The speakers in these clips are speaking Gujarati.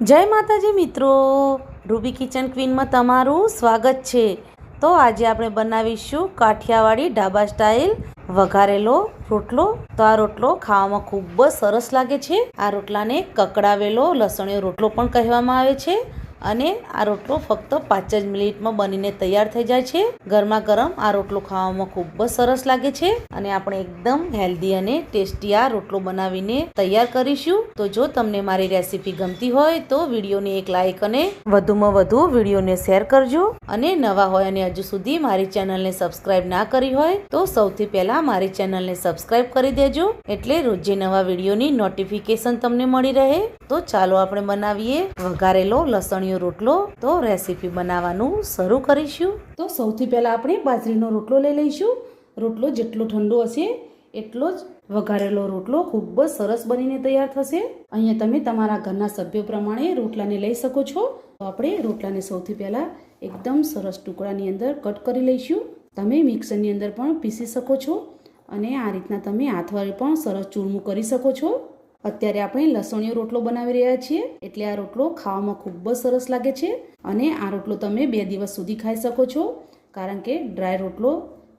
જય માતાજી મિત્રો. રૂબી કિચન ક્વીનમાં તમારું સ્વાગત છે. તો આજે આપણે બનાવીશું કાઠિયાવાડી ઢાબા સ્ટાઇલ વઘારેલો રોટલો. તો આ રોટલો ખાવામાં ખૂબ જ સરસ લાગે છે. આ રોટલાને કકડાવેલો લસણીયો રોટલો પણ કહેવામાં આવે છે. અને આ રોટલો ફક્ત પાંચ જ મિનિટમાં બનીને તૈયાર થઈ જાય છે. ગરમા ગરમ આ રોટલો ખાવામાં ખૂબ જ સરસ લાગે છે અને આપણે એકદમ હેલ્ધી અને ટેસ્ટી આ રોટલો બનાવીને તૈયાર કરીશું. તો જો તમને મારી રેસીપી ગમતી હોય તો વિડીયોને એક લાઇક અને વધુમાં વધુ વિડીયોને શેર કરજો. અને નવા હોય અને હજુ સુધી મારી ચેનલને સબસ્ક્રાઇબ ના કરી હોય તો સૌથી પહેલાં મારી ચેનલને સબસ્ક્રાઇબ કરી દેજો. એટલે રોજે નવા વિડીયોની નોટિફિકેશન તમને મળી રહે. તો ચાલો આપણે બનાવીએ વઘારેલો લસણીયો રોટલો તો રેસીપી બનાવવાનું શરૂ કરીશું. તો સૌથી પહેલાં આપણે બાજરીનો રોટલો લઈ લઈશું. રોટલો જેટલો ઠંડો હશે, એટલો જ વઘારેલો રોટલો ખૂબ જ સરસ બનીને તૈયાર થશે. અહીંયા તમે તમારા ઘરના સભ્યો પ્રમાણે રોટલાને લઈ શકો છો. તો આપણે રોટલાને સૌથી પહેલાં એકદમ સરસ ટુકડાની અંદર કટ કરી લઈશું. તમે મિક્સરની અંદર પણ પીસી શકો છો અને આ રીતના તમે હાથ પણ સરસ ચૂરમું કરી શકો છો. અત્યારે આપણે લસણીયો રોટલો બનાવી રહ્યા છીએ. એટલે આ રોટલો ખાવામાં ખૂબ જ સરસ લાગે છે અને આ રોટલો તમે બે દિવસ સુધી ખાઈ શકો છો. કારણ કે ડ્રાય રોટલો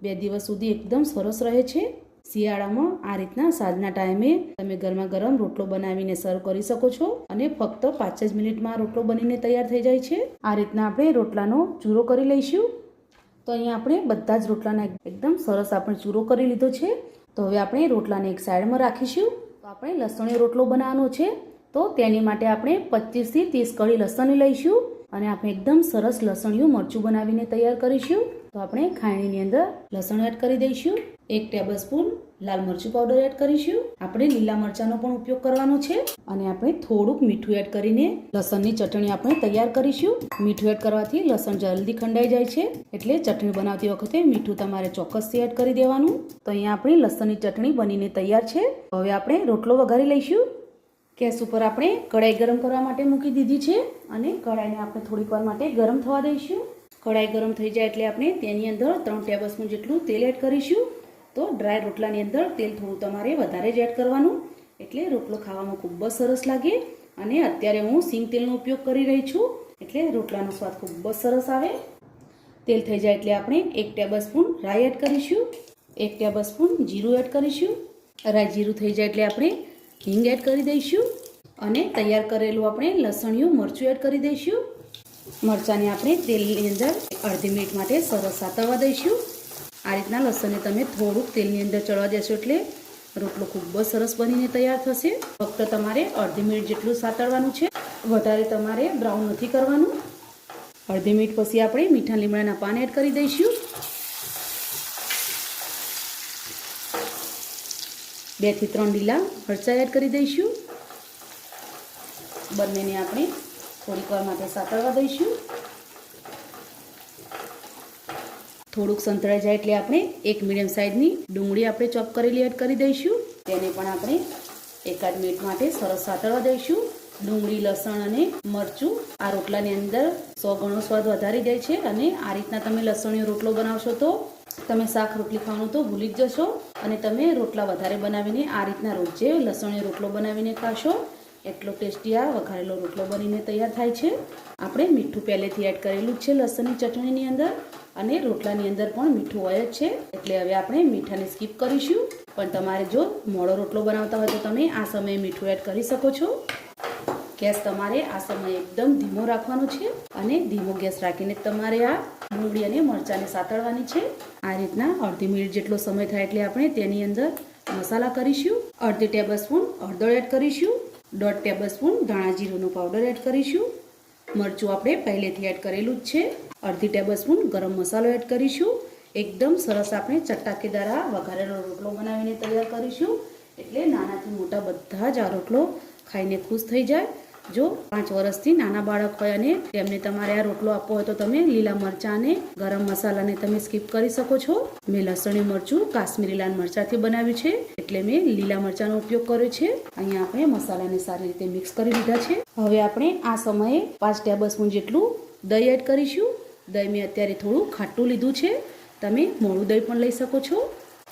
બે દિવસ સુધી એકદમ સરસ રહે છે. શિયાળામાં આ રીતના સાંજના ટાઈમે તમે ગરમા ગરમ રોટલો બનાવીને સર્વ કરી શકો છો અને ફક્ત પાંચ જ મિનિટમાં રોટલો બનીને તૈયાર થઈ જાય છે. આ રીતના આપણે રોટલાનો ચૂરો કરી લઈશું. તો અહીંયા આપણે બધા જ રોટલાના એકદમ સરસ આપણે ચૂરો કરી લીધો છે. તો હવે આપણે રોટલાને એક સાઈડમાં રાખીશું. આપણે લસણીયો રોટલો બનાવવાનો છે, તો તેની માટે આપણે પચીસથી ત્રીસ કળી લસણ લઈશું અને આપણે એકદમ સરસ લસણિયું મરચું બનાવીને તૈયાર કરીશું. તો આપણે ખાણીની અંદર લસણ એડ કરી દઈશું. એક ટેબલ સ્પૂન લાલ મરચું પાવડર એડ કરીશું. આપણે લીલા મરચાંનો પણ ઉપયોગ કરવાનો છે. અને આપણે થોડુંક મીઠું એડ કરીને લસણની ચટણી આપણે તૈયાર કરીશું. મીઠું એડ કરવાથી લસણ જલ્દી ખંડાઈ જાય છે. એટલે ચટણી બનાવતી વખતે મીઠું તમારે ચોક્કસથી એડ કરી દેવાનું. તો અહીંયા આપણી લસણની ચટણી બનીને તૈયાર છે. હવે આપણે રોટલો વઘારી લઈશું. ગેસ ઉપર આપણે કઢાઈ ગરમ કરવા માટે મૂકી દીધી છે. અને કઢાઈને આપણે થોડીક વાર માટે ગરમ થવા દઈશું. કઢાઈ ગરમ થઈ જાય એટલે આપણે તેની અંદર ત્રણ ટેબલ જેટલું તેલ એડ કરીશું. તો ડ્રાય રોટલાની અંદર તેલ થોડું તમારે વધારે જ એડ કરવાનું. એટલે રોટલો ખાવામાં ખૂબ જ સરસ લાગે અને અત્યારે હું સિંગ તેલનો ઉપયોગ કરી રહી છું. એટલે રોટલાનો સ્વાદ ખૂબ જ સરસ આવે. તેલ થઈ જાય એટલે આપણે એક ટેબલ સ્પૂન રાઈ એડ કરીશું. એક ટેબલ સ્પૂન જીરું એડ કરીશું. રાઈ જીરું થઈ જાય એટલે આપણે હિંગ એડ કરી દઈશું. અને તૈયાર કરેલું આપણે લસણિયું મરચું એડ કરી દઈશું. મરચાંને આપણે તેલની અંદર અડધી મિનિટ માટે સરસ સાતવવા દઈશું. આ રીતના લસણને તમે થોડુંક તેલની અંદર ચડવા દેશો એટલે રોટલો ખૂબ જ સરસ બનીને તૈયાર થશે. ફક્ત તમારે અડધી મિનિટ જેટલું સાતળવાનું છે. વધારે તમારે બ્રાઉન નથી કરવાનું. અડધી મિનિટ પછી આપણે મીઠા લીમડાના પાન એડ કરી દઈશું. બેથી ત્રણ લીલા મરચા એડ કરી દઈશું. બંનેને આપણે થોડીક વાર માટે સાતળવા દઈશું. થોડુંક સંતળાઈ જાય એટલે આપણે એક મીડિયમ સાઇઝની ડુંગળી આપણે ચોપ કરેલી એડ કરી દઈશું. તેને પણ આપણે એકાદ મિનિટ માટે સરસ સાતળવા દઈશું. ડુંગળી, લસણ અને મરચું આ રોટલાની અંદર સો ગણો સ્વાદ વધારી જાય છે અને આ રીતના તમે લસણીયો રોટલો બનાવશો તો તમે શાક રોટલી ખાવાનું તો ભૂલી જ જશો અને તમે રોટલા વધારે બનાવીને આ રીતના રોજે લસણીયો રોટલો બનાવીને ખાશો. એટલો ટેસ્ટી આ વઘારેલો રોટલો બનીને તૈયાર થાય છે. આપણે મીઠું પહેલેથી એડ કરેલું છે, લસણની ચટણીની અંદર અને રોટલાની અંદર પણ મીઠું હોય જ છે. એટલે હવે આપણે મીઠાને સ્કીપ કરીશું. પણ તમારે જો મોડો રોટલો બનાવતા હોય તો તમે આ સમયે મીઠું એડ કરી શકો છો. ગેસ તમારે આ સમયે એકદમ ધીમો રાખવાનો છે અને ધીમો ગેસ રાખીને તમારે આ ડુંગળી અને મરચાંને સાતળવાની છે. આ રીતના અડધી મિનિટ જેટલો સમય થાય એટલે આપણે તેની અંદર મસાલા કરીશું. અડધી ટેબલ સ્પૂન હળદર એડ કરીશું. દોઢ ટેબલ સ્પૂન ધાણા જીરુંનો પાવડર એડ કરીશું. મરચું આપણે પહેલેથી એડ કરેલું જ છે. અડધી ટેબલ સ્પૂન ગરમ મસાલો એડ કરીશું. એકદમ સરસ આપણે ચટાકેદાર આ વઘારેલો રોટલો બનાવીને તૈયાર કરીશું. એટલે નાનાથી મોટા બધા જ આ રોટલો ખાઈને ખુશ થઈ જાય. જો પાંચ વર્ષથી નાના બાળક હોય અને તેમને તમારે આ રોટલો આપવો હોય તો તમે લીલા મરચાંને, ગરમ મસાલાને તમે સ્કીપ કરી શકો છો. મેં લસણી મરચું, કાશ્મીરી લાલ મરચાંથી બનાવ્યું છે. એટલે મેં લીલા મરચાંનો ઉપયોગ કર્યો છે. અહીંયા આપણે મસાલાને સારી રીતે મિક્સ કરી લીધા છે. હવે આપણે આ સમયે પાંચ ટેબલ સ્પૂન જેટલું દહીં એડ કરીશું. દહીં મેં અત્યારે થોડું ખાટું લીધું છે. તમે મોડું દહીં પણ લઈ શકો છો.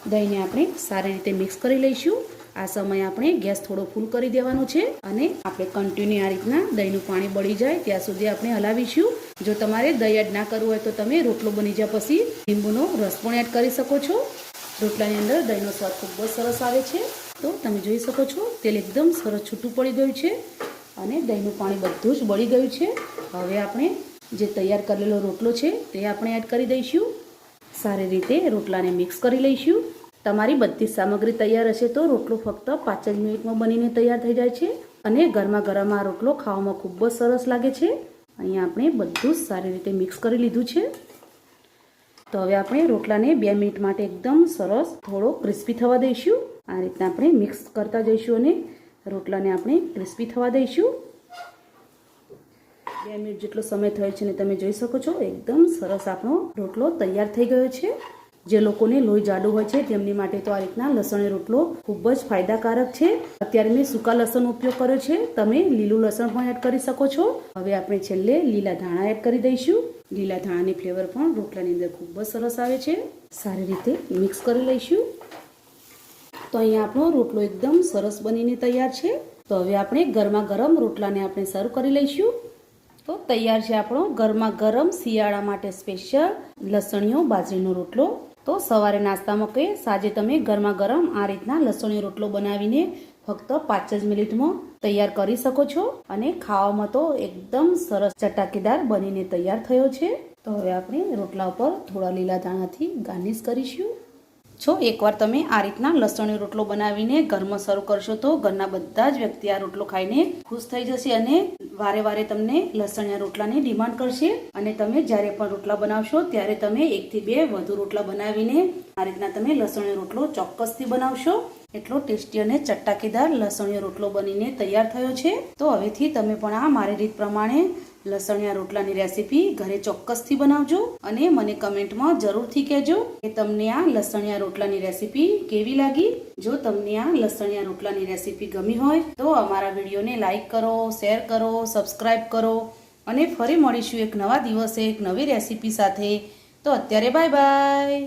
દહીંને આપણે સારી રીતે મિક્સ કરી લઈશું. આ સમયે આપણે ગેસ થોડો ફૂલ કરી દેવાનો છે અને આપણે કન્ટિન્યુ આ રીતના દહીંનું પાણી બળી જાય ત્યાં સુધી આપણે હલાવીશું. જો તમારે દહીં એડ ના કરવું હોય તો તમે રોટલો બની જાય પછી લીંબુનો રસ પણ એડ કરી શકો છો. રોટલાની અંદર દહીંનો સ્વાદ ખૂબ જ સરસ આવે છે. તો તમે જોઈ શકો છો, તેલ એકદમ સરસ છૂટું પડી ગયું છે અને દહીંનું પાણી બધું જ બળી ગયું છે. હવે આપણે જે તૈયાર કરેલો રોટલો છે તે આપણે એડ કરી દઈશું. સારી રીતે રોટલાને મિક્સ કરી લઈશું. તમારી બધી સામગ્રી તૈયાર હશે તો રોટલો ફક્ત પાંચ જ મિનિટમાં બનીને તૈયાર થઈ જાય છે. અને ગરમા ગરમ આ રોટલો ખાવામાં ખૂબ જ સરસ લાગે છે. અહીંયા આપણે બધું જ સારી રીતે મિક્સ કરી લીધું છે. તો હવે આપણે રોટલાને બે મિનિટ માટે એકદમ સરસ, થોડો ક્રિસ્પી થવા દઈશું. આ રીતના આપણે મિક્સ કરતા જઈશું અને રોટલાને આપણે ક્રિસ્પી થવા દઈશું. બે મિનિટ જેટલો સમય થયો છે ને તમે જોઈ શકો છો, એકદમ સરસ આપણો રોટલો તૈયાર થઈ ગયો છે. જે લોકોને લોહી જાડું હોય છે, તેમની માટે તો આ રીતના લસણનો રોટલો ખૂબ જ ફાયદાકારક છે. અત્યારે મેં સૂકા લસણનો ઉપયોગ કર્યો છે. તમે લીલું લસણ પણ એડ કરી શકો છો. હવે આપણે છેલ્લે લીલા ધાણા એડ કરી દઈશું. લીલા ધાણાની ફ્લેવર પણ રોટલાની અંદર ખૂબ જ સરસ આવે છે. સારી રીતે મિક્સ કરી લઈશું. તો અહીંયા આપણો રોટલો એકદમ સરસ બનીને તૈયાર છે. તો હવે આપણે ગરમા ગરમ રોટલાને આપણે સર્વ કરી લઈશું. તો તૈયાર છે આપણો ગરમા ગરમ શિયાળા માટે સ્પેશિયલ લસણીઓ બાજરીનો રોટલો. તો સવારે નાસ્તામાં કે સાંજે તમે ગરમા ગરમ આ રીતના લસણની રોટલો બનાવીને ફક્ત પાંચ જ મિનિટમાં તૈયાર કરી શકો છો. અને ખાવામાં તો એકદમ સરસ ચટાકેદાર બનીને તૈયાર થયો છે. તો હવે આપણે રોટલા ઉપર થોડા લીલા દાણાથી ગાર્નિશ કરીશું. છો. એકવાર તમે આ રીતના લસણનો રોટલો બનાવીને ઘરમાં સર્વ કરશો તો ઘરના બધા જ વ્યક્તિ આ રોટલો ખાઈને ખુશ થઈ જશે અને વારે વારે તમને લસણિયા રોટલાની ડિમાન્ડ કરશે. અને તમે જ્યારે પણ રોટલા બનાવશો ત્યારે તમે એકથી બે વધુ રોટલા બનાવીને આ રીતના તમે લસણિયો રોટલો ચોક્કસથી બનાવશો. એટલો ટેસ્ટી અને ચટાકેદાર લસણીયો રોટલો બનીને તૈયાર થયો છે. તો હવેથી તમે પણ આ મારી રીત પ્રમાણે લસણિયા રોટલાની રેસીપી ઘરે ચોક્કસથી બનાવજો અને મને કમેન્ટમાં જરૂરથી કહેજો કે તમને આ લસણિયા રોટલાની રેસીપી કેવી લાગી. જો તમને આ લસણિયા રોટલાની રેસીપી ગમી હોય તો અમારા વિડીયોને લાઇક કરો, શેર કરો સબસ્ક્રાઈબ કરો અને ફરી મળીશું એક નવા દિવસે એક નવી રેસીપી સાથે. તો અત્યારે બાય બાય.